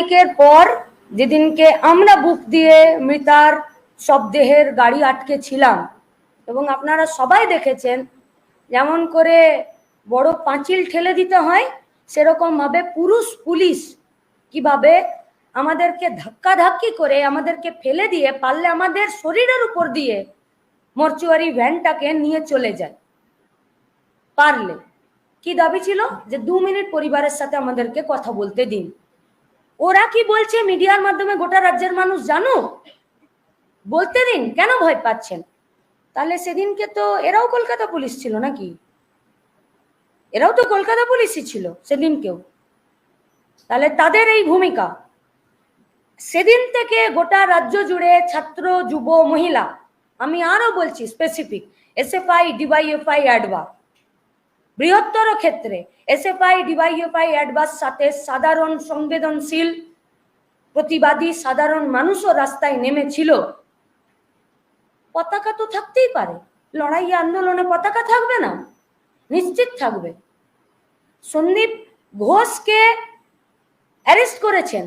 তারিখের পর যেদিনকে আমরা বুক দিয়ে মৃতার সব দেহের গাড়ি আটকে ছিলাম এবং আপনারা সবাই দেখেছেন যেমন করে বড় পাঁচিল ঠেলে দিতে হয়, সেরকম ভাবে পুরুষ পুলিশ কীভাবে আমাদেরকে ধাক্কা ধাক্কি করে আমাদেরকে ফেলে দিয়ে পারলে আমাদের শরীরের উপর দিয়ে মর্চুয়ারি ভ্যানটাকে নিয়ে চলে যায়। পারলে। কি দাবি ছিল? যে দু মিনিট পরিবারের সাথে আমাদেরকে কথা বলতে দিন। ওরা কি বলছে মিডিয়ার মাধ্যমে গোটা রাজ্যের মানুষ জানো? বলতে দিন, কেন ভয় পাচ্ছেন? তাহলে সেদিনকে তো এরাও কলকাতা পুলিশ ছিল নাকি? এরাও তো কলকাতা পুলিশই ছিল, সেদিনকেও। তাহলে তাদের এই ভূমিকা। সেদিন থেকে গোটা রাজ্য জুড়ে ছাত্র, যুব, মহিলা, আমি আরও বলছি স্পেসিফিক এস এসএফআই ডিওয়াইএফআই অ্যাডভা বৃহত্তর ক্ষেত্রে এসএফআই, ডিওয়াইএফআই অ্যাডভার সাথে সাধারণ সংবেদনশীল, প্রতিবাদী সাধারণ মানুষও রাস্তায় নেমেছিল। পতাকা তো থাকতেই পারে। লড়াই আন্দোলনে পতাকা থাকবে না। নিশ্চিত থাকবে। সন্দীপ ঘোষকে অ্যারেস্ট করেছেন।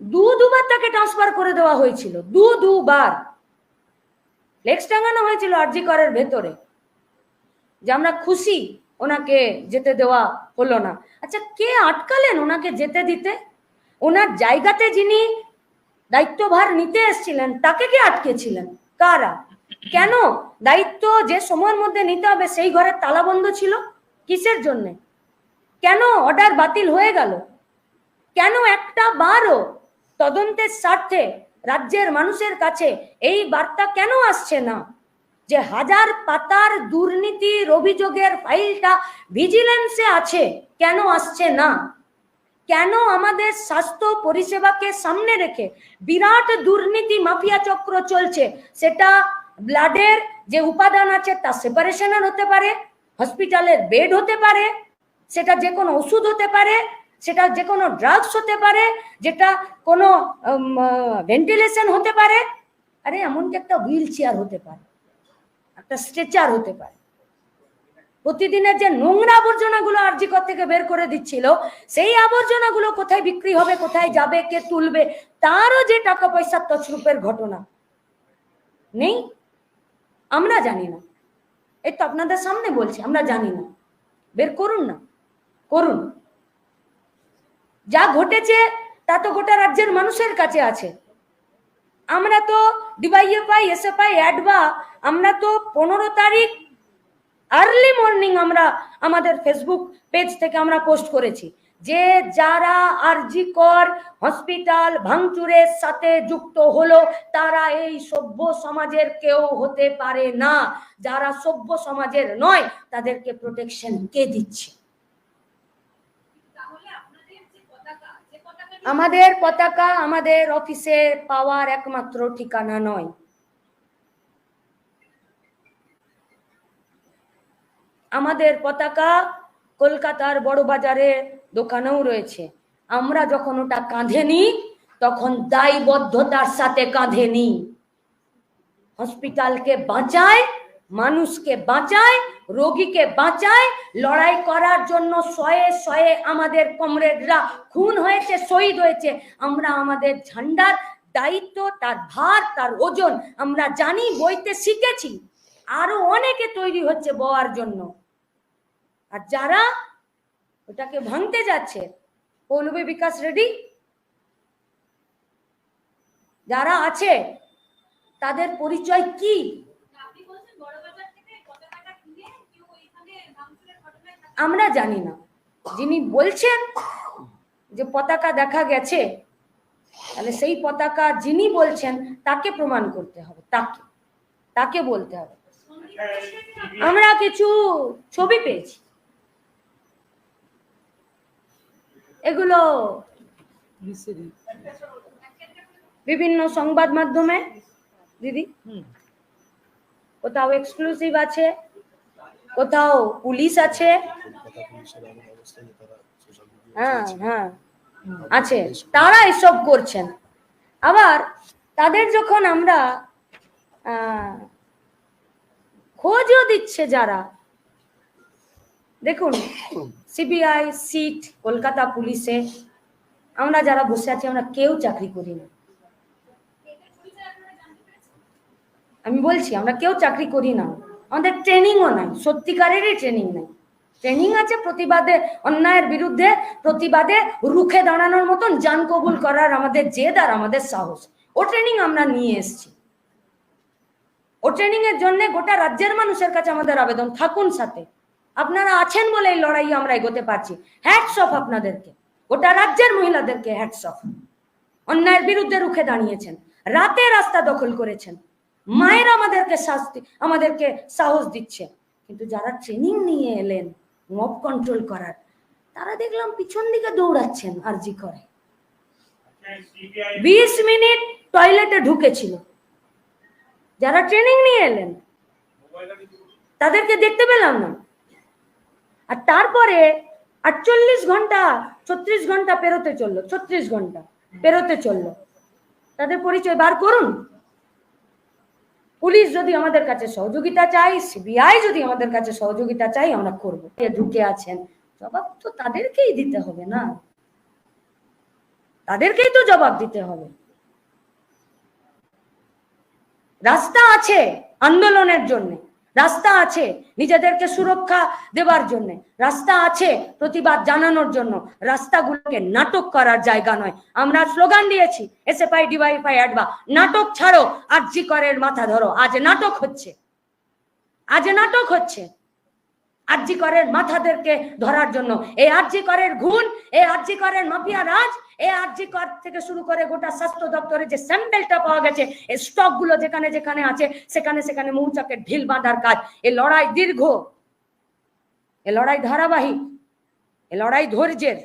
দু দুবার তাকে ট্রান্সফার করে দেওয়া হয়েছিল। দু দুবার। ফ্লেক্স টাঙানো হয়েছিল আরজি করের ভেতরে। যে আমরা খুশি ওনাকে যেতে দেওয়া হলো না। আচ্ছা কে আটকালেন ওনাকে যেতে দিতে? ওনার জায়গাতে যিনি দায়িত্বভার নিতে এসেছিলেন, তাকে কে আটকেছিলেন? কারা? কেন? দায়িত্ব যে সময়ের মধ্যে নিতে হবে, সেই ঘরের তালা বন্ধ ছিল? কিসের জন্য? কেন অর্ডার বাতিল হয়ে গেল? কেন একটা বারও তদন্তের স্বার্থে রাজ্যের মানুষের কাছে এই বার্তা কেন আসছে না? যে হাজার পাতার দুর্নীতির অভিযোগের ফাইলটা ভিজিলেন্সে আছে, কেন আসছে না? কেন আমাদের স্বাস্থ্য পরিষেবাকে সামনে রেখে বিরাট দুর্নীতি মাফিয়া চক্র চলছে? সেটা ব্লাডের যে উপাদান আছে, তা সেপারেশনের হতে পারে, হসপিটালের বেড হতে পারে, সেটা যে কোনো ওষুধ হতে পারে, সেটা যে কোনো ড্রাগস হতে পারে, যেটা কোনো ভেন্টিলেশন হতে পারে, আরে এমনকি একটা হুইল চেয়ার হতে পারে। একটা স্ট্রেচার হতে পারে। প্রতিদিনের যে নোংরা আবর্জনাগুলো আরজিকর থেকে বের করে দিচ্ছিল, সেই আবর্জনাগুলো কোথায় বিক্রি হবে, কোথায় যাবে, কে তুলবে, তারও যে টাকা পয়সার তছরূপের ঘটনা নেই, আমরা জানি না। এই তো আপনাদের সামনে বলছি, আমরা জানি না। বের করুন না, করুন। যা ঘটেছে, তা তো গোটা রাজ্যের মানুষের কাছে আছে। আমরা তো ডিওয়াইএফআই এসএফআই অ্যাডভা আমরা তো পনেরো তারিখ আর্লি মর্নিং আমরা আমাদের ফেসবুক পেজ থেকে আমরা পোস্ট করেছি। যে যারা আরজি কর হসপিটাল ভাঙচুরের সাথে যুক্ত হলো, তারা এই সভ্য সমাজের কেউ হতে পারে না। যারা সভ্য সমাজের নয়, তাদেরকে প্রোটেকশন কে দিচ্ছে? আমাদের পতাকা আমাদের অফিসে পাওয়ার একমাত্র ঠিকানা নয়। আমাদের পতাকা কলকাতার বড় বাজারে দোকানেও রয়েছে। আমরা যখন ওটা কাঁধে নিই তখন দায়বদ্ধতার সাথে কাঁধে নিই হসপিটালকে বাঁচায় মানুষকে বাঁচায়, রোগীকে বাঁচায়, লড়াই করার জন্য শয়ে শয়ে আমাদের কমরেডরা খুন হয়েছে, শহীদ হয়েছে। আমরা আমাদের ঝান্ডার দায়িত্ব, তার ভার, তার ওজন আমরা জানি, বইতে শিখেছি। আরও অনেকে তৈরি হচ্ছে বওয়ার জন্য। আর যারা ওটাকে ভাঙতে যাচ্ছে পৌলবী বিকাশ রেডি যারা আছে, তাদের পরিচয় কি? আমরা জানি না। যিনি বলছেন যে পতাকা দেখা গেছে তাহলে সেই পতাকা যিনি বলছেন তাকে প্রমাণ করতে হবে তাকে তাকে বলতে হবে। আমরা কিছু ছবি পেয়েছি। এগুলো বিভিন্ন সংবাদ মাধ্যমে দিদি? কোথাও এক্সক্লুসিভ আছে? কোথাও পুলিশ আছে? হ্যাঁ হ্যাঁ। আছে। তারা এসব করছেন। আবার তাদের যখন আমরা খোঁজও দিচ্ছে যারা, দেখুন, সিবিআই, সিট, কলকাতা পুলিশে, আমরা যারা বসে আছি, আমরা কেউ চাকরি করি না। আমি বলছি, আমরা কেউ চাকরি করি না। আমাদের ট্রেনিংও নাই, সত্যিকারেরই ট্রেনিং নাই। ট্রেনিং আছে প্রতিবাদে, অন্যায়ের বিরুদ্ধে প্রতিবাদে রুখে দাঁড়ানোর মতন জান কবুল করার আমাদের জেদ আর আমাদের সাহস। ও ট্রেনিং আমরা নিয়ে এসেছি। ও ট্রেনিং এর জন্য গোটা রাজ্যের মানুষের কাছে আমাদের আবেদন, থাকুন সাথে। আপনারা আছেন বলে এই লড়াই আমরা এগোতে পারছি। হ্যাটস অফ আপনাদেরকে। গোটা রাজ্যের মহিলাদেরকে হ্যাটস অফ অন্যায়ের বিরুদ্ধে রুখে দাঁড়িয়েছেন। রাতে রাস্তা দখল করেছেন। মায়ের আমাদেরকে শাস্তি, আমাদেরকে সাহস দিচ্ছে। কিন্তু যারা ট্রেনিং নিয়ে এলেন মব কন্ট্রোল করার, তারা দেখলাম পিছন দিকে দৌড়াচ্ছেন আরজি করে। বিশ মিনিট টয়লেটে ঢুকেছিল। যারা ট্রেনিং নিয়ে এলেন, তাদেরকে দেখতে পেলাম না। আর তারপরে আটচল্লিশ ঘণ্টা, ছত্রিশ ঘণ্টা পেরোতে চলল, ছত্রিশ ঘণ্টা পেরোতে চলল। তাদের পরিচয় বার করুন। পুলিশ যদি আমাদের কাছে সহযোগিতা চাই সিবিআই যদি আমাদের কাছে সহযোগিতা চাই আমরা করব। ঢুকে আছেন। জবাব তো তাদেরকেই দিতে হবে না। তাদেরকেই তো জবাব দিতে হবে। রাস্তা আছে আন্দোলনের জন্য। রাস্তা আছে নিজেদেরকে সুরক্ষা দেবার জন্য। রাস্তা আছে প্রতিবাদ জানানোর জন্য। রাস্তাগুলোকে নাটক করার জায়গা নয়। আমরা স্লোগান দিয়েছি এসএফআই ডিভাইফাই অ্যাডবা নাটক ছাড়ো, আর জি করের মাথা ধরো। আজ নাটক হচ্ছে। আজ নাটক হচ্ছে। আরজি করের মাথাদেরকে ধরার জন্য। এই আরজি করের ঘুণ, এই আরজি করের মাফিয়া রাজ, এই আরজি কর থেকে শুরু করে গোটা স্বাস্থ্য দপ্তরে যে স্যাম্পেলটা পাওয়া গেছে, এই স্টকগুলো যেখানে যেখানে আছে, সেখানে সেখানে মৌচাকের ঢিল বাঁধার কাজ। এ লড়াই দীর্ঘ, এ লড়াই ধারাবাহিক, এ লড়াই ধৈর্যের।